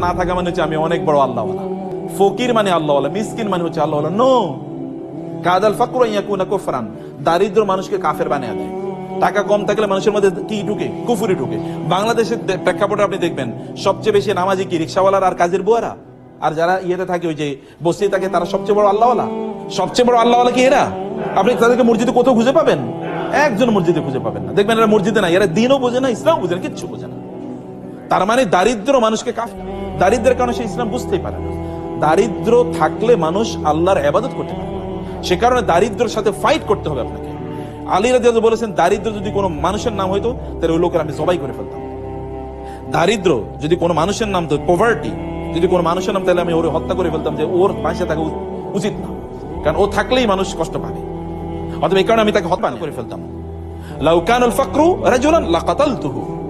না থাকা মানে হচ্ছে আমি অনেক বড় আল্লাহ ফকির মানে আল্লাহ মিসকিন মানে হচ্ছে আল্লাহ নো কাদাল ফাকুর ইয়াকুনা কুফরান। দারিদ্র মানুষকে কাফের বানিয়ে দেয়। টাকা কম থাকলে মানুষের মধ্যে কি ঢুকে? কুফুরি ঢুকে। বাংলাদেশের প্রেক্ষাপটে আপনি দেখবেন, সবচেয়ে বেশি নামাজি কি, রিক্সাওয়ালার আর কাজের বুয়ারা? আর যারা ইয়েতে থাকে, ওই যে বসিয়ে থাকে, তারা সবচেয়ে বড় আল্লাহওয়ালা? সবচেয়ে বড় আল্লাহওয়ালা কি এরা? আপনি তাদেরকে মসজিদে কোথাও খুঁজে পাবেন? একজন মসজিদে খুঁজে পাবেন না। দেখবেন এরা মসজিদে না এরা দিনও বোঝে না ইসলাম বোঝে না, কিচ্ছু বোঝে না। তার মানে দারিদ্র মানুষকে কাফ দারিদ্রের কারণে সে ইসলাম বুঝতেই পারে না। দারিদ্র থাকলে মানুষ আল্লাহর আবাদত করতে পারে। সে কারণে দারিদ্রের সাথে ফাইট করতে হবে আপনাকে। আলী রাজি বলেছেন, দারিদ্র যদি কোনো মানুষের নাম হইতো, তাহলে ওই লোকের আমি সবাই করে ফেলতাম। দারিদ্র যদি কোনো মানুষের নাম তো পভার্টি যদি কোনো মানুষের নাম, তাহলে আমি ওর হত্যা করে ফেলতাম যে ওর পাশে থাকা উচিত না। কারণ ও থাকলেই মানুষ কষ্ট পাবে। অথবা এই কারণে আমি তাকে হত্যা করে ফেলতাম। লাউকানুল ফাকরু রাজুলান লাকাতালতুহু।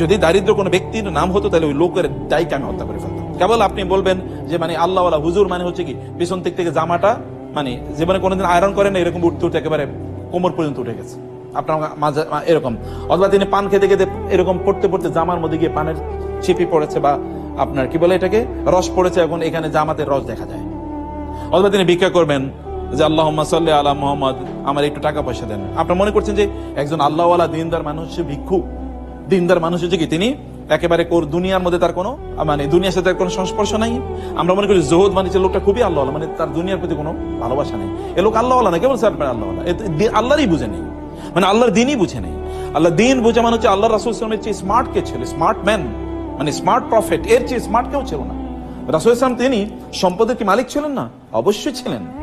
যদি দারিদ্র কোনো ব্যক্তির নাম হতো, তাহলে ওই লোকের দায়কে আমি হত্যা করে ফেলতাম। কেবল আপনি বলবেন যে মানে আল্লাহওয়ালা হুজুর মানে হচ্ছে কি, পিছন দিক থেকে জামাটা মানে জীবনে কোনোদিন আয়রন করেন এরকম উঠতে উঠতে একেবারে কোমর পর্যন্ত উঠে গেছে। আপনার মাঝে এরকম। অথবা তিনি পান খেতে খেতে এরকম পড়তে পড়তে জামার মধ্যে গিয়ে পানের ছিপি পড়েছে বা আপনার কি বলে এটাকে, রস পড়েছে, এখন এখানে জামাতের রস দেখা যায়। অথবা তিনি ভিক্ষা করবেন যে আল্লাহ সাল্লি আলা মোহাম্মদ, আমার একটু টাকা পয়সা দেন। আপনার মনে করছেন যে, একজন আল্লাহওয়ালা দিনদার মানুষ, সে ভিক্ষু। দিনদার মানুষ হচ্ছে কি, তিনি একেবারে কোর দুনিয়ার মধ্যে তার কোনো মানে দুনিয়ার সাথে কোনো সংস্পর্শ নাই। আমরা মনে করি জোহদ মানে লোকটা খুবই আল্লাহ মানে তার দুনিয়ার প্রতি কোনো ভালোবাসা নেই। এ লোক আল্লাহ না, কেবল স্যার দি- আল্লাহরই বুঝে নেই। মানে আল্লাহর দিনই বুঝে নেই। আল্লাহ দিন বুঝে মানে হচ্ছে আল্লাহ রাসুল ইসলামের চেয়ে স্মার্ট কে ছিল স্মার্ট ম্যান মানে স্মার্ট প্রফেট এর চেয়ে স্মার্ট কেউ ছিল না। রাসুল ইসলাম তিনি সম্পদের কি মালিক ছিলেন না? অবশ্যই ছিলেন।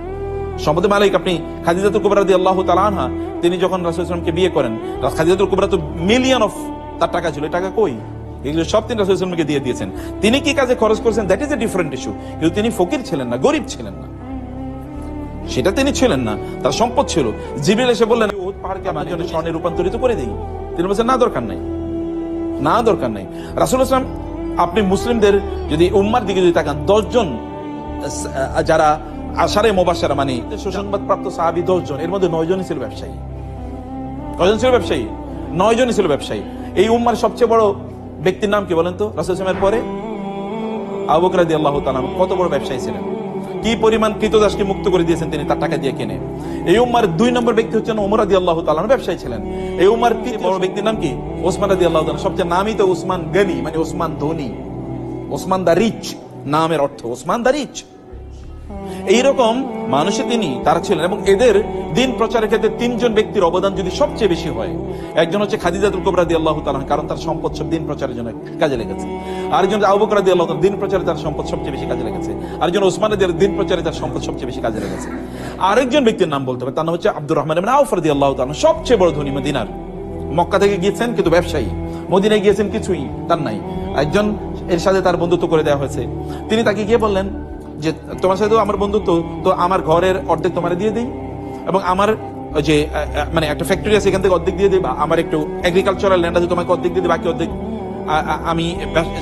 সম্পদের মালিক আপনি খাদিজাতুল কুবরা দিয়ে আল্লাহ তালানহা তিনি যখন রাসুল ইসলামকে বিয়ে করেন খাদিজাতুল কুবরা তো মিলিয়ন অফ তার টাকা ছিল। টাকা কই? এগুলো সব তিনি রাসুল ইসলামকে দিয়ে দিয়েছেন। তিনি কি কাজে খরচ করেছেন? That is a different issue কিন্তু তিনি ফকির ছিলেন না, গরিব ছিলেন না। সেটা তিনি ছিলেন না, তার সম্পদ ছিল। জিবিল এসে বললেন পাহাড়কে আমার জন্য স্বর্ণে রূপান্তরিত করে দিই। তিনি বলছেন, না, দরকার নাই। না, দরকার নাই। রাসুল ইসলাম আপনি মুসলিমদের যদি উম্মার দিকে যদি তাকান, দশজন যারা আশারে মোবাসারা মানে সুসংবাদ প্রাপ্ত সাহাবি, দশজন, এর মধ্যে নয়জনই ছিল ব্যবসায়ী। কয়জন ছিল ব্যবসায়ী? নয়জনই ছিল ব্যবসায়ী। এই উম্মার সবচেয়ে বড় ব্যক্তির নাম কি বলেন তো? রাসুল ইসলামের পরে? আবুকরাদি আল্লাহ তালাম কত বড় ব্যবসায়ী ছিলেন। কি পরিমাণ কৃতদাসকে মুক্ত করে দিয়েছেন তিনি, তার টাকা দিয়ে কিনে। এই উম্মার দুই নম্বর ব্যক্তি হচ্ছেন ওমর আদি আল্লাহ তালাম ব্যবসায়ী ছিলেন। এই উম্মার বড় ব্যক্তির নাম কি? ওসমান আদি আল্লাহ সবচেয়ে নামই তো ওসমান গনি মানে ওসমান ধনী। ওসমান দা রিচ নামের অর্থ। Osman the rich. এইরকম মানুষে তিনি, তারা ছিলেন এবং এদের দিন প্রচারের ক্ষেত্রে তিনজন ব্যক্তির অবদান যদি সবচেয়ে বেশি হয়, একজন হচ্ছে খাদিজাতুল কোবরা দিয়ে আল্লাহ তালা কারণ তার সম্পদ সব দিন প্রচারের জন্য কাজে লেগেছে। আরেকজন আবুকরা দিয়ে আল্লাহ দিন প্রচারে তার সম্পদ সবচেয়ে বেশি কাজে লেগেছে। আরেকজন ওসমান দিয়ে দিন প্রচারে তার সম্পদ সবচেয়ে বেশি কাজে লেগেছে। আরেকজন ব্যক্তির নাম বলতে হবে, তার নাম হচ্ছে আব্দুর রহমান ইবনে আউফ রাদিয়াল্লাহু আল্লাহ তাআলা সবচেয়ে বড় ধনী মদিনার। মক্কা থেকে গিয়েছেন কিন্তু ব্যবসায়ী। মদিনায় গিয়েছেন কিছুই তার নাই। একজন এর সাথে তার বন্ধুত্ব করে দেওয়া হয়েছে। তিনি তাকে গিয়ে বললেন যে তোমার সাথে আমার বন্ধুত্ব, তো আমার ঘরের অর্ধেক তোমার দিয়ে দিই। এবং আমার যে মানে একটা ফ্যাক্টরি আছে, এখান থেকে অর্ধেক দিয়ে দিই, বা আমার একটু এগ্রিকালচারাল ল্যান্ড আছে, তোমাকে অর্ধেক দিয়ে দিই, বাকি অর্ধেক আমি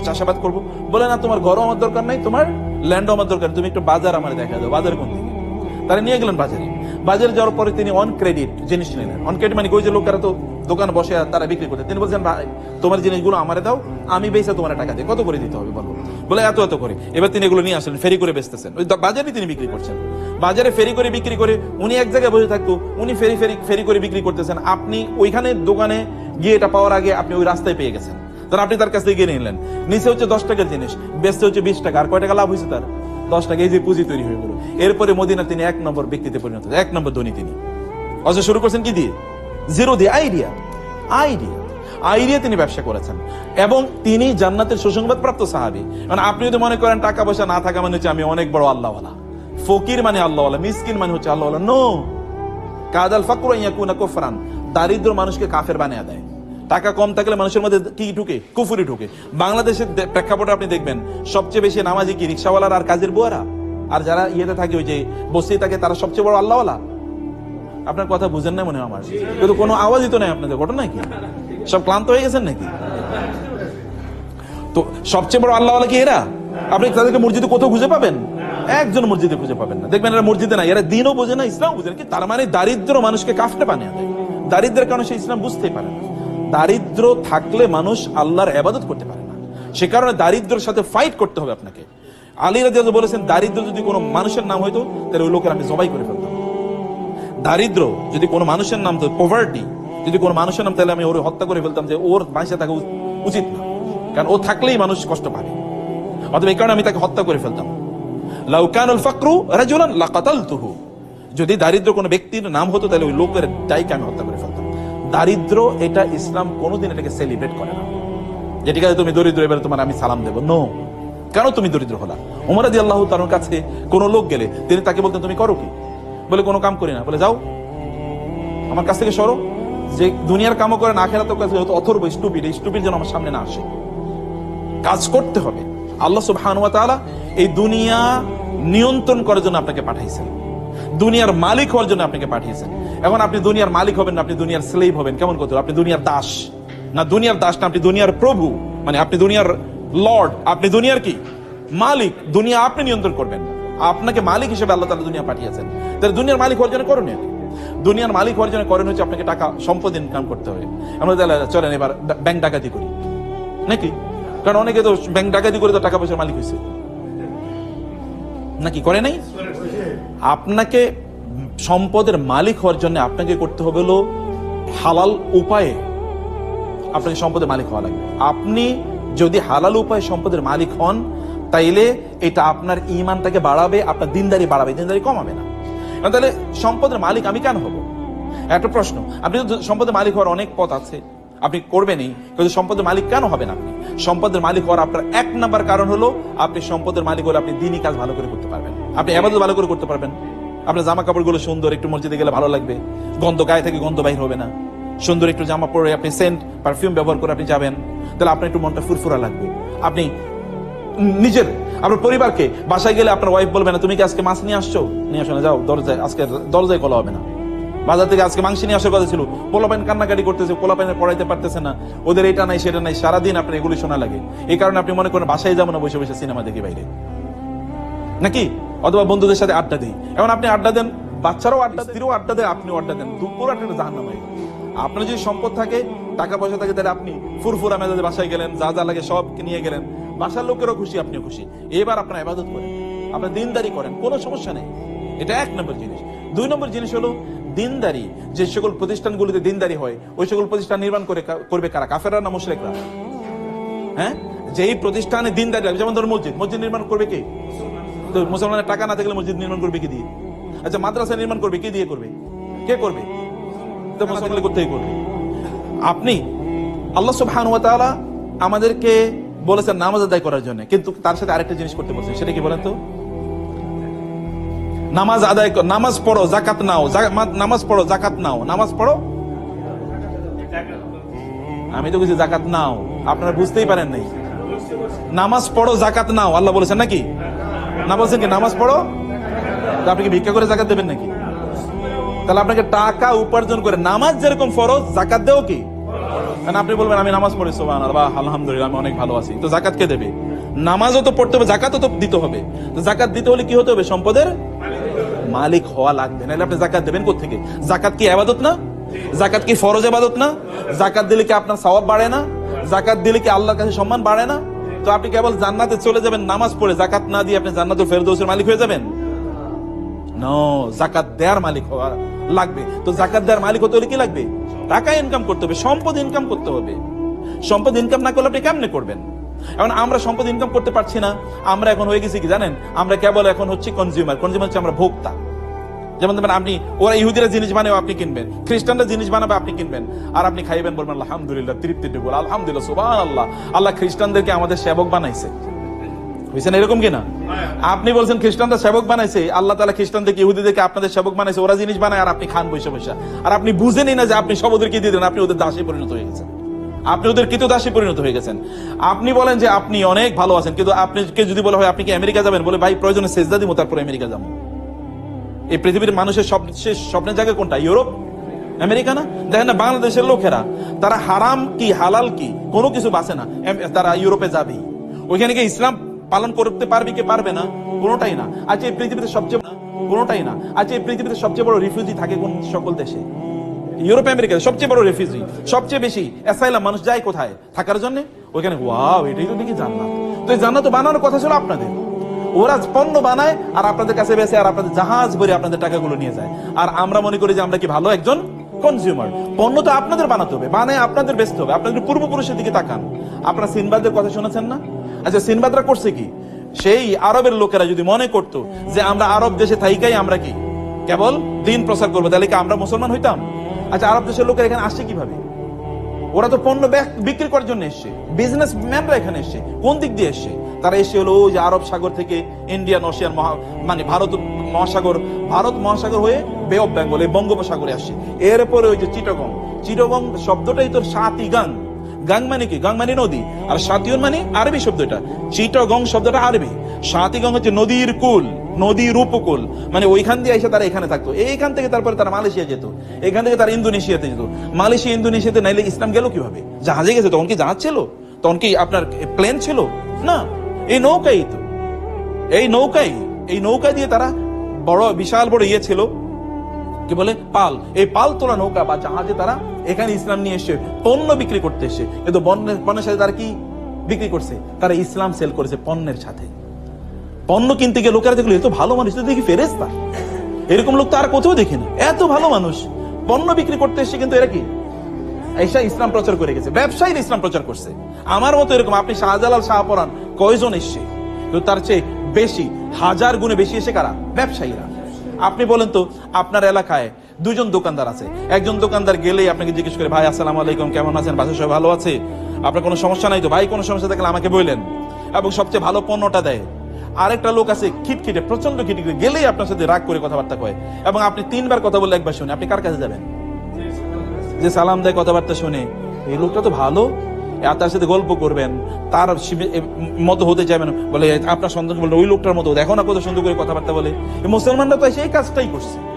চাষাবাদ করব। বলে না, তোমার ঘরও আমার দরকার নাই, তোমার ল্যান্ডও আমার দরকার তুমি একটু বাজার আমার দেখা দাও, বাজার কোন দিকে? তারা নিয়ে গেলেন বাজারে। বাজারে যাওয়ার পরে তিনি অন ক্রেডিট জিনিস নিলেন। অন ক্রেডিট মানে ওই যে লোকেরা তো দোকানে বসে তারা বিক্রি করতে। তিনি বলছেন, ভাই, তোমার জিনিসগুলো আমারে দাও, আমি বেচে তোমার টাকা দিই। কত করে দিতে হবে বলো? বলে, এত এত করে। এবার তিনি এগুলো নিয়ে আসলেন, ফেরি করে বেচতেছেন। ওই বাজারে তিনি বিক্রি করছেন। বাজারে ফেরি করে বিক্রি করে উনি এক জায়গায় বসে থাকতো, উনি ফেরি ফেরি ফেরি করে বিক্রি করতেছেন। আপনি ওইখানে দোকানে গিয়ে এটা পাওয়ার আগে আপনি ওই রাস্তায় পেয়ে গেছেন। তাহলে আপনি তার কাছ থেকে গিয়ে নিলেন। নিচে হচ্ছে দশ টাকার জিনিস, বেচতে হচ্ছে বিশ টাকা। আর কয় টাকা লাভ হয়েছে তার? দশ টাকা। এই যে পুঁজি তৈরি হয়ে গেল। এরপরে মদিনা তিনি এক নম্বর ব্যক্তিতে পরিণত এক নম্বর ধনী তিনি। অথচ শুরু করছেন কি দিয়ে? জিরো দিয়ে আইডিয়া আইডিয়া আইডিয়া তিনি ব্যবসা করেছেন। এবং তিনি জান্নাতের সুসংবাদ প্রাপ্ত সাহাবি। মানে আপনি যদি মনে করেন টাকা পয়সা না থাকা মানে হচ্ছে আমি অনেক বড় আল্লাহওয়ালা। ফকির মানে আল্লাহওয়ালা, মিসকিন মানে হচ্ছে আল্লাহওয়ালা। নো কাদাল ফাকুর ইয়াকুনা কুফরান। দারিদ্র মানুষকে কাফের বানিয়ে দেয়। টাকা কম থাকলে মানুষের মধ্যে কি ঢুকে? কুফুরি ঢুকে। বাংলাদেশের প্রেক্ষাপটে আপনি দেখবেন, সবচেয়ে বেশি নামাজি কি? রিক্সাওয়ালার আর কাজের বুয়ারা? আর যারা ইয়েতে থাকে ওই যে বসিয়ে থাকে, তারা সবচেয়ে বড় আল্লাহওয়ালা। আপনার কথা বুঝেন না মনে হয় আমার। কিন্তু কোনো আওয়াজই তো নাই আপনাদের, ঘটনা কি? সব ক্লান্ত হয়ে গেছেন নাকি? তো সবচেয়ে বড় আল্লাহ কি এরা? আপনি তাদেরকে মসজিদে কোথাও খুঁজে পাবেন? একজন মসজিদে খুঁজে পাবেন না। দেখবেন এরা মসজিদে না এরা দিনও বোঝে না ইসলাম বোঝে না। তার মানে দারিদ্র মানুষকে কাফটে বানিয়ে দারিদ্রের কারণে সে ইসলাম বুঝতেই পারে না। দারিদ্র থাকলে মানুষ আল্লাহর আবাদত করতে পারে না। সে কারণে দারিদ্রের সাথে ফাইট করতে হবে আপনাকে। আলী রাজি বলেছেন, দারিদ্র যদি কোনো মানুষের নাম হইতো, তাহলে ওই লোকের আমি জবাই করে দারিদ্র, যদি কোনো মানুষের নাম তো পভার্টি যদি কোনো মানুষের নাম তাহলে আমি ওর হত্যা করে ফেলতাম যে ওর বাঁচে থাকা উচিত না। কারণ ও থাকলেই মানুষ কষ্ট পাবে। অথবা এই কারণে আমি তাকে হত্যা করে ফেলতাম। লাউকানুল ফাকরু রাজুলান লাকাতালতুহু। যদি দারিদ্র কোনো ব্যক্তির নাম হতো তাহলে ওই লোকের ডাইকে আমি হত্যা করে ফেলতাম। দারিদ্র, এটা ইসলাম কোনোদিন এটাকে সেলিব্রেট করে না। যে ঠিক আছে, তুমি দরিদ্র, এবারে তোমার আমি সালাম দেবো। নো কেন তুমি দরিদ্র হলা? উমর আদি আল্লাহ তার কাছে কোনো লোক গেলে, তিনি তাকে বলতেন, তুমি করো কি? বলে কোনো কাম করি না। বলে, যাও, আমার কাছ থেকে সরো। যে দুনিয়ার কামও করে না খেলা তো কাছে অথর্ব স্টুপিড এই স্টুপিড যেন আমার সামনে না আসে। কাজ করতে হবে। আল্লাহ সুবহান ওয়া তাআলা এই দুনিয়া নিয়ন্ত্রণ করার জন্য আপনাকে পাঠাইছেন। দুনিয়ার মালিক হওয়ার জন্য আপনাকে পাঠিয়েছেন। এখন আপনি দুনিয়ার মালিক হবেন না, আপনি দুনিয়ার স্লেভ হবেন। কেমন করতে আপনি দুনিয়ার দাস। না, দুনিয়ার দাস না, আপনি দুনিয়ার প্রভু। মানে আপনি দুনিয়ার লর্ড আপনি দুনিয়ার কি? মালিক। দুনিয়া আপনি নিয়ন্ত্রণ করবেন আপনাকে মালিক হিসেবে আল্লাহ তাআলা দুনিয়া পাঠিয়েছেন। তাহলে দুনিয়ার মালিক হওয়ার জন্য করণীয় দুনিয়ার মালিক হওয়ার জন্য করেন হচ্ছে আপনাকে টাকা, সম্পদ ইনকাম করতে হবে। আমরা তাহলে চলেন এবার ব্যাংক ডাকাতি করি। নাকি? কারণ অনেকে তো ব্যাংক ডাকাতি করে তো টাকা পয়সার মালিক হয়েছে। নাকি করে নাই? আপনাকে সম্পদের মালিক হওয়ার জন্য আপনাকে করতে হবে হলো হালাল উপায়ে আপনাকে সম্পদের মালিক হওয়া লাগবে। আপনি যদি হালাল উপায়ে সম্পদের মালিক হন তাইলে এটা আপনার ইমানটাকে বাড়াবে, আপনার দিনদারি বাড়াবে, দিনদারি কমাবে না। তাহলে সম্পদের মালিক আমি কেন হব? একটা প্রশ্ন, আপনি সম্পদের মালিক হওয়ার অনেক পথ আছে, আপনি করবেনই, কিন্তু সম্পদের মালিক কেন হবেন আপনি? সম্পদের মালিক হওয়ার আপনার এক নাম্বার কারণ হলো, আপনি সম্পদের মালিক হলে আপনি দিনই কাজ ভালো করে করতে পারবেন। আপনি এবাদত ভালো করে করতে পারবেন। আপনার জামা কাপড়গুলো সুন্দর, একটু মসজিদে গেলে ভালো লাগবে। গন্ধ গায়ে থেকে গন্ধ বাহির হবে না। সুন্দর একটু জামা পরে আপনি সেন্ট পারফিউম ব্যবহার করে আপনি যাবেন। তাহলে আপনার একটু মনটা ফুরফুরা লাগবে। আপনি নিজের, আপনার পরিবারকে। বাসায় গেলে আপনার ওয়াইফ বলবে না, তুমি কি আজকে মাছ নিয়ে আসছো? নিয়ে আসো না, যাও, দরজায়, আজকে দরজায় কলা হবে না। বাজার থেকে আজকে মাংস নিয়ে আসার কথা ছিল। পোলাপাইন কান্নাকাটি করতেছে, পোলাপাইনে পড়াইতে পারতেছে না। ওদের এটা নাই, সেটা নাই, সারাদিন আপনার এগুলি শোনা লাগে। এই কারণে আপনি মনে করেন, বাসায় যাব না, বসে বসে সিনেমা দেখি বাইরে। নাকি? অথবা বন্ধুদের সাথে আড্ডা দিই। এখন আপনি আড্ডা দেন, বাচ্চারাও আড্ডা স্ত্রীও আড্ডা দেয়, আপনিও আড্ডা দেন। দুপুর একটা জাহান্ন হয় আপনার যদি সম্পদ থাকে টাকা পয়সা থাকে, তাহলে আপনি ফুরফুরা মেজাজে বাসায় গেলেন, যা যা লাগে সব নিয়ে গেলেন। বাসার লোকেরও খুশি, আপনিও খুশি। এবার আপনার ইবাদত করেন। আপনার দিনদারি করেন, কোনো সমস্যা নেই। এটা এক নম্বর জিনিস। দুই নম্বর জিনিস হলো, দিনদারি, যে সকল প্রতিষ্ঠানগুলিতে দিনদারি হয়, ওই সকল প্রতিষ্ঠান নির্মাণ করে করবে কারা? কাফেরা না মুশরিকরা? হ্যাঁ? যেই প্রতিষ্ঠানে দিনদারি লাগবে যেমন ধরো মসজিদ। মসজিদ নির্মাণ করবে কে? তো মুসলমানের টাকা না থাকলে মসজিদ নির্মাণ করবে কি দিয়ে? আচ্ছা মাদ্রাসা নির্মাণ করবে, কে দিয়ে করবে? কে করবে? আপনি, আল্লাহ সুবহানাহু ওয়া তাআলা আমাদেরকে বলেছেন নামাজ আদায় করার জন্য, কিন্তু তার সাথে আরেকটা জিনিস করতে বলছেন, সেটা কি বলেন তো? নামাজ আদায় নামাজ পড়ো জাকাত নাও নামাজ পড়ো জাকাত নাও, নামাজ পড়ো? আমি তো কিছু জাকাত নাও, আপনারা বুঝতেই পারেন নাই। নামাজ পড়ো জাকাত নাও, আল্লাহ বলেছেন নাকি? না বলছেন কি, নামাজ পড়ো? আপনি কি ভিক্ষা করে জাকাত দেবেন নাকি? তাহলে আপনাকে টাকা উপার্জন করে নামাজ যেরকম ফরজ জাকাত দেও কি? আপনি বলবেন, আমি নামাজ পড়ি সোবান আলহামদুলিল্লাহ, আমি অনেক ভালো আছি। তো জাকাত কে দেবে? নামাজও তো পড়তে হবে জাকাতও তো দিতে হবে। তো জাকাত দিতে হলে কি হতে হবে? সম্পদের মালিক হওয়া লাগবে। নাহলে আপনি জাকাত দেবেন কোথেকে জাকাত কি আবাদত না? জাকাত কি ফরজ আবাদত না? জাকাত দিলে কি আপনার সওয়াব বাড়ে না? জাকাত দিলে কি আল্লাহর কাছে সম্মান বাড়ে না? তো আপনি কেবল জান্নাতে চলে যাবেন, নামাজ পড়ে জাকাত না দিয়ে আপনি জান্নাতুল ফেরদৌসের মালিক হয়ে যাবেন? নো জাকাত দেয়ার মালিক হওয়া লাগবে। তো জাকাত দেওয়ার মালিক হতে হলে কি লাগবে? টাকা ইনকাম করতে হবে, সম্পদ ইনকাম করতে হবে। সম্পদ ইনকাম না করলে আপনি কেমনে করবেন? এখন আমরা সম্পদ ইনকাম করতে পারছি না, আমরা এখন হয়ে গেছি কি জানেন? আমরা কেবল এখন হচ্ছে কনজিউমার কনজিউমার হচ্ছে আমরা ভোক্তা। যেমন ধরেন আপনি, ওরা ইহুদিরা জিনিস বানাবে আপনি কিনবেন, খ্রিস্টানরা জিনিস বানাবে আপনি কিনবেন, আর আপনি খাইবেন বলবেন, আলহামদুলিল্লাহ, তৃপ্তি ডুবল আলহামদুলিল্লাহ সুবাহ আল্লাহ আল্লাহ খ্রিস্টানদেরকে আমাদের সেবক বানাইছে। বুঝছেন? এরকম কিনা? আপনি বলছেন খ্রিস্টানরা সেবক বানাইছে, আল্লাহ তালা খ্রিস্টানদেরকে ইহুদিদেরকে আপনাদের সেবক বানাইছে, ওরা জিনিস বানায়, আর আপনি খান বৈশা বৈশা আর আপনি বুঝেনই না যে আপনি সব ওদেরকে দিয়ে দেন আপনি ওদের দাসে পরিণত হয়ে গেছেন। আপনি ওদের কৃত দাসে পরিণত হয়ে গেছেন। আপনি বলেন যে আপনি অনেক ভালো আছেন, কিন্তু আপনাকে যদি বলা হয় আপনি কি আমেরিকা যাবেন? বলে, ভাই, প্রয়োজনে সেজদা দিব, তারপর আমেরিকা যাব। এই পৃথিবীর মানুষের সব শেষ স্বপ্নের জায়গা কোনটা? ইউরোপ? আমেরিকা না? দেখেন না, বাংলাদেশের লোকেরা, তারা হারাম কি, হালাল কি? কোনো কিছু বাঁচে না। তারা ইউরোপে যাবেই। ওইখানে গিয়ে ইসলাম পালন করতে পারবে কি পারবে না? কোনোটাই না। আচ্ছা এই পৃথিবীতে সবচেয়ে কোনোটাই না। আচ্ছা এই পৃথিবীতে সবচেয়ে বড় রিফিউজি থাকে কোন সকল দেশে। ইউরোপ, আমেরিকাতে সবচেয়ে বড় রেফিউজি সবচেয়ে বেশি অ্যাসাইলাম মানুষ যায় কোথায়? থাকার জন্য? ওইখানে ওয়াও এটাই তো দেখি জান্নাত। তো এই জান্নাত বানানোর কথা ছিল আপনাদের। ওরা পণ্য বানায় আর আপনাদের কাছে বেসে আর আপনাদের জাহাজ ভরে আপনাদের টাকাগুলো নিয়ে যায়। আর আমরা মনে করি যে আমরা কি ভালো একজন? কনজিউমার পণ্য তো আপনাদের বানাতে হবে, বানায় আপনাদের বেচতে হবে। আপনাদের পূর্বপুরুষের দিকে তাকান। আপনারা সিনবাদের কথা শুনেছেন না? আচ্ছা সিনবাদরা করছে কি? সেই আরবের লোকেরা যদি মনে করতো যে আমরা আরব দেশে থাইকাই আমরা কি? কেবল দিন প্রচার করব, তাহলে কি আমরা মুসলমান হইতাম? আচ্ছা আরব দেশের লোকেরা এখানে আসছে কীভাবে? ওরা তো পণ্য বিক্রি করার জন্য এসছে বিজনেস ম্যানরা এখানে এসছে, কোন দিক দিয়ে এসছে? তারা এসে হলো ওই যে আরব সাগর থেকে ইন্ডিয়ান ওশিয়ান মানে ভারত মহাসাগর ভারত মহাসাগর হয়ে বে অফ বেঙ্গল এই বঙ্গোপসাগরে আসছে। এরপরে ওই যে চিটগং চিটগং শব্দটাই তোর সাতি গাং। গাং মানে কি? গাং মানে নদী। আর সাতিয়ন মানে আরবি শব্দ এটা চিটগং শব্দটা আরবি। সাতিগং হচ্ছে নদীর কুল, নদীর উপকূল। মানে ওইখান দিয়ে এসে তারা এখানে থাকতো। এইখান থেকে তারপরে তারা মালয়েশিয়া যেত। এখান থেকে তারা ইন্দোনেশিয়াতে যেত। মালয়েশিয়া, ইন্দোনেশিয়াতে নাইলে ইসলাম গেল কীভাবে? জাহাজে গেছে। তখন কি জাহাজ ছিল? তখন কি আপনার প্লেন ছিল? না। এই নৌকাই তো। এই নৌকাই, এই নৌকা দিয়ে তারা বড়, বিশাল বড় ইয়ে ছিল। কি বলে? পাল। এই পাল তোলা নৌকা বা জাহাজে তারা এখানে ইসলাম নিয়ে এসে পণ্য বিক্রি করতে এসে, কিন্তু পণ্যের সাথে তারা কি বিক্রি করছে? তারা ইসলাম সেল করেছে পণ্যের সাথে। পণ্য কিনতে গিয়ে লোকেরা দেখল এত ভালো মানুষ তো দেখি ফেরেস্তা এরকম লোক তো আর কোথাও দেখি না। এত ভালো মানুষ। পণ্য বিক্রি করতে এসে কিন্তু এরা কি? এসা ইসলাম প্রচার করে গেছে। ব্যবসায়ীর ইসলাম প্রচার করছে। আমার মতো এরকম, আপনি শাহজালাল শাহপরান কয়জন এসছে? কিন্তু তার চেয়ে বেশি, হাজার গুণে বেশি এসে কারা? ব্যবসায়ীরা। আপনি বলেন তো, আপনার এলাকায় দুজন দোকানদার আছে। একজন দোকানদার গেলেই আপনাকে জিজ্ঞেস করে, ভাই, আসসালামু আলাইকুম, কেমন আছেন? বাসা সবাই ভালো আছে? আপনার কোনো সমস্যা নাই তো? ভাই, কোনো সমস্যা থাকলে আমাকে বললেন। এবং সবচেয়ে ভালো পণ্যটা দেয়। আরেকটা লোক আছে খিটখিটে প্রচণ্ড খিটখিটে, গেলেই আপনার সাথে রাগ করে কথাবার্তা কয়। এবং আপনি তিনবার কথা বললে একবার শুনে, আপনি কার কাছে যাবেন? যে সালাম দেয় কথাবার্তা শুনে, এই লোকটা তো ভালো। তার সাথে গল্প করবেন। তার মতো হতে যাবেন বলে, আপনার সন্তান বলল, ওই লোকটার মতো দেখো না কত সুন্দর করে কথাবার্তা বলে। মুসলমানরা তো সেই কাজটাই করছে।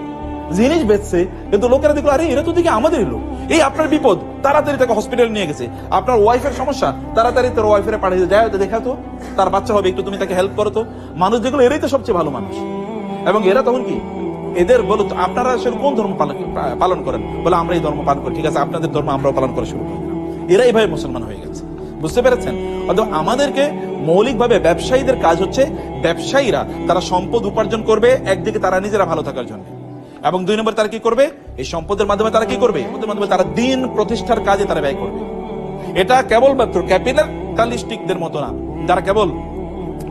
জিনিস বেচছে, কিন্তু লোকেরা দেখল, আরে, এরা তো দেখি আমাদেরই লোক। এই আপনার বিপদ, তাড়াতাড়ি তাকে হসপিটালে নিয়ে গেছে। আপনার ওয়াইফের সমস্যা, তাড়াতাড়ি তোর ওয়াইফের পাঠিয়ে যায় দেখা তো। তার বাচ্চা হবে, একটু তুমি তাকে হেল্প করো তো। মানুষ যেগুলো এরাই তো সবচেয়ে ভালো মানুষ। এবং এরা তখন কি? এদের বলো আপনারা আসলে কোন ধর্ম পালন করেন? বলে, আমরা এই ধর্ম পালন করি। ঠিক আছে, আপনাদের ধর্ম আমরাও পালন করা শুরু করি। এরা এইভাবে মুসলমান হয়ে গেছে। বুঝতে পেরেছেন? অথবা আমাদেরকে মৌলিকভাবে ব্যবসায়ীদের কাজ হচ্ছে, ব্যবসায়ীরা তারা সম্পদ উপার্জন করবে, একদিকে তারা নিজেরা ভালো থাকার জন্য। এবং দুই নম্বর তারা কি করবে? এই সম্পদের মাধ্যমে তারা কি করবে? মাধ্যমে তারা দিন প্রতিষ্ঠার কাজে তারা ব্যয় করবে। এটা কেবলমাত্র ক্যাপিটালিস্টিকদের মতো না। যারা কেবল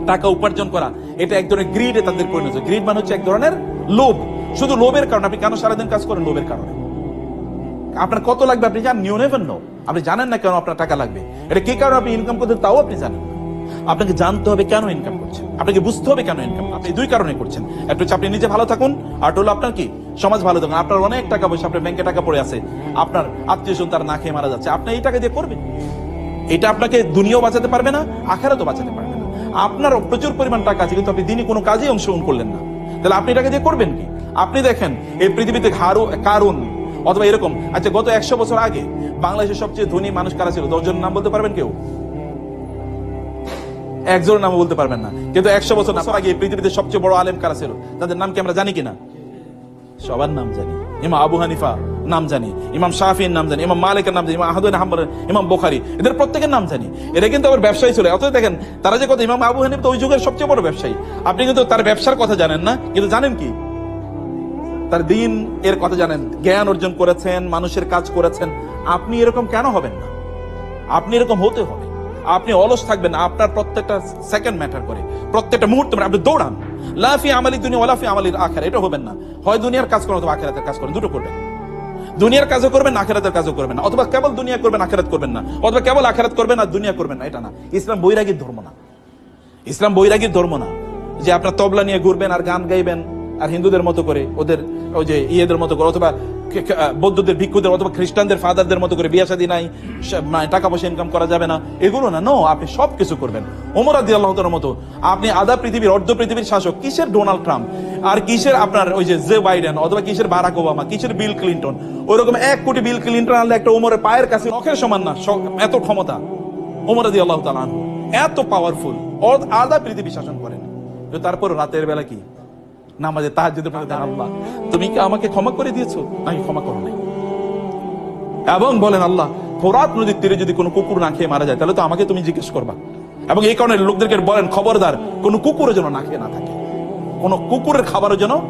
টাকা উপার্জন করা। এটা এক ধরনের গ্রিডে তাদের পরিণত। গ্রিড মানে হচ্ছে এক ধরনের লোভ। শুধু লোভের কারণে। আপনি কেন সারাদিন কাজ করেন লোভের কারণে? আপনার কত লাগবে আপনি জানেন? নিউ নেভেন নো আপনি জানেন না কেন আপনার টাকা লাগবে। এটা কি কারণে আপনি ইনকাম করতে তাও আপনি জানেন। আপনাকে জানতে হবে কেন ইনকাম করছেন? আপনাকে বুঝতে হবে কেন ইনকাম আপনি দুই কারণে করছেন। একটা হচ্ছে আপনি নিজে ভালো থাকুন, আর হলো আপনার কি? সমাজ ভালো থাকুন। আপনার অনেক টাকা পয়সা আপনার ব্যাংকে টাকা পড়ে আছে। আপনার আত্মীয় স্বজন তারা না খেয়ে মারা যাচ্ছে। আপনি এই টাকা দিয়ে করবেন? এটা আপনাকে দুনিয়াও বাঁচাতে পারবে না, আখেরাতও বাঁচাতে পারবে না। আপনার প্রচুর পরিমাণ টাকা আছে, কিন্তু আপনি দিনই কোনো কাজেই অংশগ্রহণ করলেন না। তাহলে আপনি এটাকে দিয়ে করবেন কি? আপনি দেখেন, এই পৃথিবীতে হারু কারুন অথবা এরকম আচ্ছা গত একশো বছর আগে বাংলাদেশের সবচেয়ে ধনী মানুষ কারা ছিল? দশজনের নাম বলতে পারবেন কেউ? একজনের নাম বলতে পারবেন না। কিন্তু একশো বছর বছর আগে পৃথিবীতে সবচেয়ে বড় আলেম কারা ছিল? তাদের নাম কি আমরা জানি কিনা? সবার নাম জানি। ইমাম আবু হানিফা নাম জানি, ইমাম শাফির নাম জানি, ইমাম মালিকের নাম জানি, ইমাম আহমদ হাম্বর ইমাম বোখারি, এদের প্রত্যেকের নাম জানি। এরা কিন্তু আবার ব্যবসায়ী ছিল। অথচ দেখেন, তারা যে কথা ইমাম আবু হানিফ তো ওই যুগের সবচেয়ে বড় ব্যবসায়ী। আপনি কিন্তু তার ব্যবসার কথা জানেন না, কিন্তু জানেন কি? তার দিন এর কথা জানেন, জ্ঞান অর্জন করেছেন, মানুষের কাজ করেছেন। আপনি এরকম কেন হবেন না? আপনি এরকম হতে হবে। আপনি অলস থাকবেন না, আপনার প্রত্যেকটা সেকেন্ড ম্যাটার করে। প্রত্যেকটা মুহূর্ত matter- আপনি দৌড়ান। লাফি আমালি দুনিয়া ওলাফি আমালির আখের এটা হবেন না। হয় দুনিয়ার কাজ করেন অথবা আখেরাতের কাজ করেন, দুটো করবেন। দুনিয়ার কাজও করবেন আখেরাতের কাজও করবেন না। অথবা কেবল দুনিয়া করবেন, আখেরাত করবেন না। অথবা কেবল আখেরাত করবেন আর দুনিয়া করবেন না, এটা না। ইসলাম বৈরাগীর ধর্ম না। ইসলাম বৈরাগীর ধর্ম না। যে আপনার তবলা নিয়ে ঘুরবেন আর গান গাইবেন আর হিন্দুদের মতো করে, ওদের ওই যে ইয়েদের মতো করে, অথবা বৌদ্ধদের, ভিক্ষুদের অথবা খ্রিস্টানদের ফাদারদের মতো করে বিয়া নাই মানে টাকা পয়সা ইনকাম করা যাবে না। এগুলো না নো আপনি সব কিছু করবেন। ওমর আদি আল্লাহর মতো, আপনি আধা পৃথিবীর, অর্ধ পৃথিবীর শাসক, কিসের ডোনাল্ড ট্রাম্প? আর কিসের আপনার ওই যে জে বাইডেন, অথবা কিসের বারাক ওবামা, কিসের বিল ক্লিন্টন? ওইরকম এক কোটি বিল ক্লিন্টন আনলে একটা ওমরের পায়ের কাছে নখের সমান না এত ক্ষমতা। ওমর আদি আল্লাহ তালান এত পাওয়ারফুল আলাদা পৃথিবী শাসন করেন। তারপর রাতের বেলা কি? নামাজে তাহার যদি আল্লাহ। তুমি কি আমাকে ক্ষমা করে দিয়েছ? নাকি ক্ষমা করো নাই। এবং বলেন আল্লাহ ফোরাত নদীর তীরে যদি কোনো কুকুর না খেয়ে মারা যায়, তাহলে তো আমাকে তুমি জিজ্ঞেস করবা। এবং এই কারণে লোকদেরকে বলেন, খবরদার, কোনো কুকুরের যেন না খেয়ে না থাকে। কোনো কুকুরের খাবারও জন্য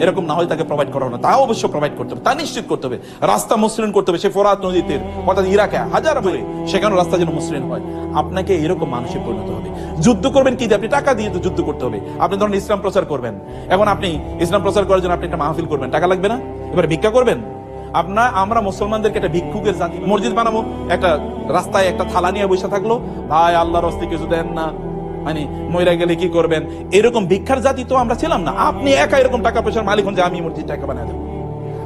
এরকম না হয় তাকে প্রোভাইড করা হবে না তা অবশ্য প্রোভাইড করতে হবে। তা নিশ্চিত করতে হবে। রাস্তা মসৃণ করতে হবে। সে ফোরাত নদীতে, অর্থাৎ ইরাকে, হাজার বলে সেখানে রাস্তা যেন মসৃণ হয়। আপনাকে এরকম মানুষে পরিণত হবে। যুদ্ধ করবেন কি? আপনি টাকা দিয়ে তো যুদ্ধ করতে হবে। আপনি ধরুন ইসলাম প্রচার করবেন। এখন আপনি ইসলাম প্রচার করার জন্য আপনি একটা মাহফিল করবেন। টাকা লাগবে না? এবার ভিক্ষা করবেন? আপনার আমরা মুসলমানদেরকে একটা ভিক্ষুকের জাতি মসজিদ বানাবো। একটা রাস্তায় একটা থালা নিয়ে বসে থাকল। ভাই, আল্লাহর হস্তে কিছু দেন না। মানে মহিলা গেলে কি করবেন? এরকম ভিক্ষার জাতি তো আমরা ছিলাম না। আপনি একা এরকম টাকা পয়সার মালিক হন যে আমি মসজিদ টাকা বানাই দেবো।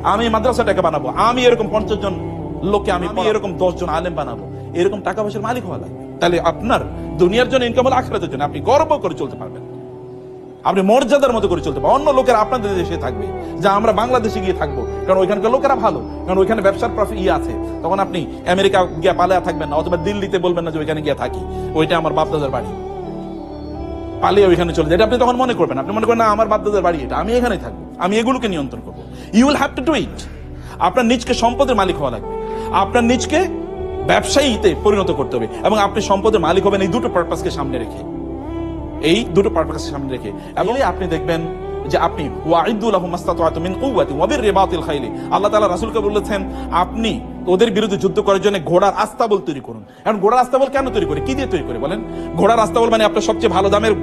আমি মাদ্রাসা টাকা বানাবো। আমি এরকম পঞ্চাশ জন লোককে আমি এরকম দশ জন আলেম বানাবো। এরকম টাকা পয়সার মালিক হওয়া লাগবে। তাহলে আপনার দুনিয়ার জন্য ইনকাম হলে আখরাতের জন্য। আপনি গর্ব করে চলতে পারবেন। আপনি মর্যাদার মতো করে চলতে পারবেন। অন্য লোকের আপনাদের দেশে থাকবে। যা আমরা বাংলাদেশে গিয়ে থাকব। কারণ ওইখানকার লোকেরা ভালো। কারণ ওইখানে ব্যবসার প্রফিট ইয়ে আছে। তখন আপনি আমেরিকা গিয়ে পালে থাকবেন না অথবা দিল্লিতে বলবেন না যে ওইখানে গিয়ে থাকি। ওইটা আমার বাপদাদার বাড়ি। পালিয়ে ওইখানে চলে যায়। আপনি তখন মনে করবেন। আপনি মনে করেন, না, আমার বাদ্যদের বাড়ি এটা। আমি এখানে থাকব। আমি এগুলোকে নিয়ন্ত্রণ করব। You will have to do it আপনার নিজকে সম্পদের মালিক হওয়া লাগবে। আপনার নিজকে ব্যবসায়ীতে পরিণত করতে হবে এবং আপনি সম্পদের মালিক হবেন এই দুটো পারপাসকে সামনে রেখে। এই দুটো পারপাসকে সামনে রেখে। এবং আপনি দেখবেন যে আপনি আল্লাহ তাআলা রাসূলকে বলেছেন, আপনি ওদের বিরুদ্ধে যুদ্ধ করার জন্য ঘোড়ার আস্তাবল তৈরি করুন। এখন ঘোড়ার আস্তাবল কেন তৈরি করে? কি দিয়ে তৈরি করে বলেন? ঘোড়ার আস্তাবল মানে আপনার সবচেয়ে ভালো দামের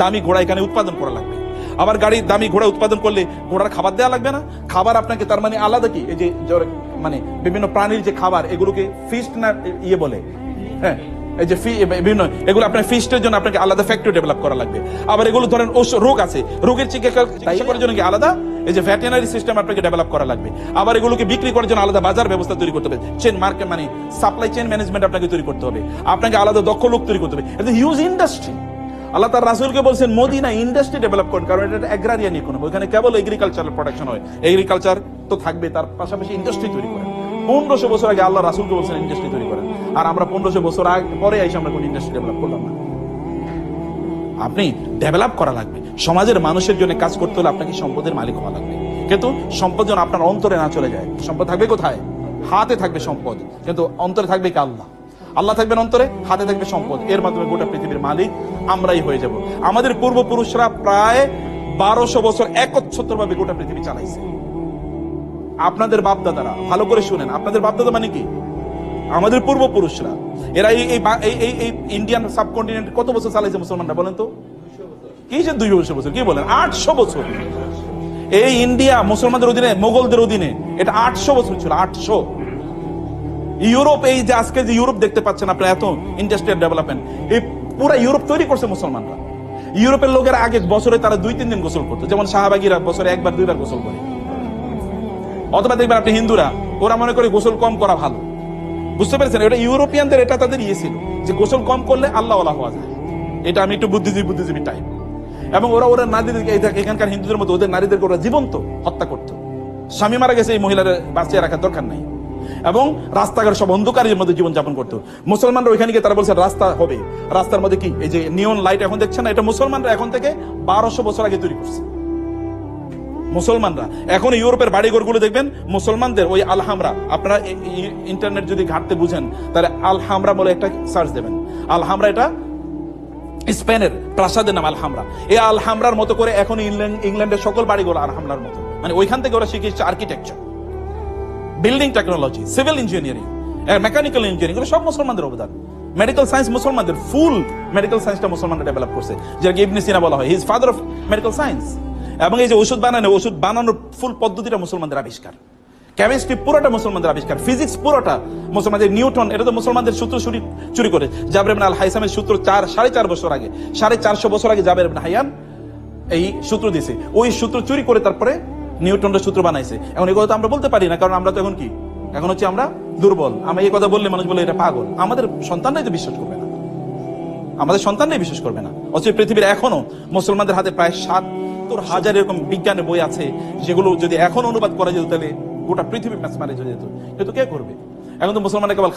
দামি ঘোড়া, এখানে উৎপাদন করা লাগবে। আবার গাড়ির দামি ঘোড়া উৎপাদন করলে ঘোড়ার খাবার দেওয়া লাগবে না? খাবার আপনাকে তার মানে আলাদা কি? এই যে মানে বিভিন্ন প্রাণীর যে খাবার, এগুলোকে ফিস্ট না ইয়ে বলে হ্যাঁ? এই যে ফি- বিভিন্ন এগুলো আপনার ফিস্টের জন্য আপনাকে আলাদা ফ্যাক্টরি ডেভেলপ করা লাগবে। আবার এগুলো ধরেন রোগ আছে রোগের চিকিৎসা করার জন্য কি আলাদা? এই যে ভেটেনারি সিস্টেম আপনাকে ডেভেলপ করা লাগবে। আবার এগুলোকে বিক্রি করার জন্য আলাদা বাজার ব্যবস্থা তৈরি করতে হবে। চেন মার্কেট মানে সাপ্লাই চেন ম্যানেজমেন্ট আপনাকে তৈরি করতে হবে। আপনাকে আলাদা দক্ষ লোক তৈরি করতে হবে। এটা হিউজ ইন্ডাস্ট্রি আল্লাহ তার রাসুলকে বলছেন মদিনা ইন্ডাস্ট্রি ডেভেলপ করুন। কারণ এটা অ্যাগ্রারিয়ান ইকোনমি ওখানে কেবল এগ্রিকালচারাল প্রোডাকশন হয়। এগ্রিকালচার তো থাকবে তার পাশাপাশি ইন্ডাস্ট্রি তৈরি করেন। পনেরোশো বছর আগে আল্লাহ রাসুলকে বলছেন ইন্ডাস্ট্রি তৈরি করেন। আর আমরা পনেরোশো বছর আগে, পরে এসে আমরা কোন ইন্ডাস্ট্রি ডেভেলপ করলাম না। আপনি ডেভেলপ করা লাগবে। সমাজের মানুষের জন্য কাজ করতে হলে আপনাকে সম্পদের মালিক হওয়া লাগবে। কিন্তু সম্পদ যেন আপনার অন্তরে না চলে যায়। সম্পদ থাকবে কোথায়? হাতে থাকবে সম্পদ। কিন্তু অন্তরে থাকবে কি আল্লাহ? আল্লাহ থাকবেন অন্তরে, হাতে থাকবে সম্পদ। এর মাধ্যমে গোটা পৃথিবীর মালিক আমরাই হয়ে যাব। আমাদের পূর্বপুরুষরা প্রায় বারোশো বছর একচ্ছত্র ভাবে গোটা পৃথিবী চালাইছে। আপনাদের বাপদাদারা, ভালো করে শুনেন, আপনাদের বাপদাদা মানে কি? আমাদের পূর্বপুরুষরা। এরা এই এই ইন্ডিয়ান সাবকন্টিনেন্ট কত বছর চালাইছে মুসলমানরা বলেন তো? কি যে দুইশো বছর কি বলেন? আটশো বছর। এই ইন্ডিয়া মুসলমানদের অধীনে, মোগলদের অধীনে, এটা আটশো বছর ছিল, আটশো। ইউরোপ, এই যে আজকে যে ইউরোপ দেখতে পাচ্ছেন আপনার, এত ইন্ডাস্ট্রিয়াল ডেভেলপমেন্ট এই পুরো ইউরোপ তৈরি করছে মুসলমানরা। ইউরোপের লোকেরা আগে বছরে তারা দুই, তিন দিন গোসল করতো। যেমন শাহবাগিরা বছরে একবার, দুইবার গোসল করে। অথবা দেখবেন আপনি হিন্দুরা, ওরা মনে করে গোসল কম করা ভালো। বুঝতে পেরেছেন? এটা ইউরোপিয়ানদের এটা তাদের ইয়ে ছিল, যে গোসল কম করলে আল্লাহ আল্লাহ হওয়া যায়। এটা আমি একটু বুদ্ধিজীবী বুদ্ধিজীবী টাইপ এবং ওরা ওরা নারীদেরকে এখানকার হিন্দুদের মতো, ওদের নারীদেরকে ওরা জীবন্ত হত্যা করতো। স্বামী মারা গেছে, এই মহিলার বাঁচিয়ে রাখার দরকার নাই। এবং রাস্তাঘাট সব অন্ধকারের মধ্যে জীবনযাপন করতো। মুসলমানরা ওইখানে গিয়ে তারা বলছে, রাস্তা হবে। রাস্তার মধ্যে কি? এই যে নিয়ন লাইট এখন দেখছেন না? এটা মুসলমানরা এখন থেকে বারোশো বছর আগে তৈরি করছে। মুসলমানরা। এখন ইউরোপের বাড়িঘরগুলো দেখবেন, মুসলমানদের ওই আলহামরা। আপনারা ইন্টারনেট যদি ঘাটতে বুঝেন, তাহলে আলহামরা বলে একটা সার্চ দেবেন। আলহামরা এটা স্পেনের প্রাসাদের নাম আলহামরা। এই আলহামরার মতো করে এখন ইংল্যান্ড, ইংল্যান্ডের সকল বাড়িগুলো আলহামরার মতো। মানে ওইখান থেকে ওরা শিখেছে architecture building technology civil engineering mechanical engineering সব মুসলমানদের অবদান। মেডিকেল সায়েন্স মুসলমানদের ফুল মেডিকেল সায়েন্সটা মুসলমানরা ডেভেলপ করছে। যেটাকে ইবনে সিনা বলা হয় his father of medical science এবং এই যে ওষুধ বানানো, ওষুধ বানানোর ফুল পদ্ধতিটা মুসলমানদের আবিষ্কার। কেমিস্ট্রি পুরোটা মুসলমানদের আবিষ্কার। ফিজিক্স পুরোটা মুসলমানদের, নিউটন, এটা তো মুসলমানদের সূত্র চুরি চুরি করে। জাবের আল হাইসামের সূত্র চার, সাড়ে চার বছর আগে, সাড়ে চারশো বছর আগে জাবের হাইয়ান এই সূত্র দিছে। ওই সূত্র চুরি করে তারপরে নিউটনের সূত্র বানাইছে। এখন এই কথা আমরা বলতে পারি না, কারণ আমরা তো এখন কি? এখন হচ্ছে আমরা দুর্বল। আমরা এই কথা বললে মানুষ বলে, এটা পাগল। আমাদের সন্তানরাই তো বিশ্বাস করবে না। আমাদের সন্তানরাই বিশ্বাস করবে না। অথচ পৃথিবীর এখনও মুসলমানদের হাতে প্রায় সাতত্তর হাজার এরকম বিজ্ঞানের বই আছে, যেগুলো যদি এখন অনুবাদ করা যেত তাহলে গোটা পৃথিবী ম্যাচ মারে যেত। কিন্তু কে করবে? এখন তো মুসলমানের কেবল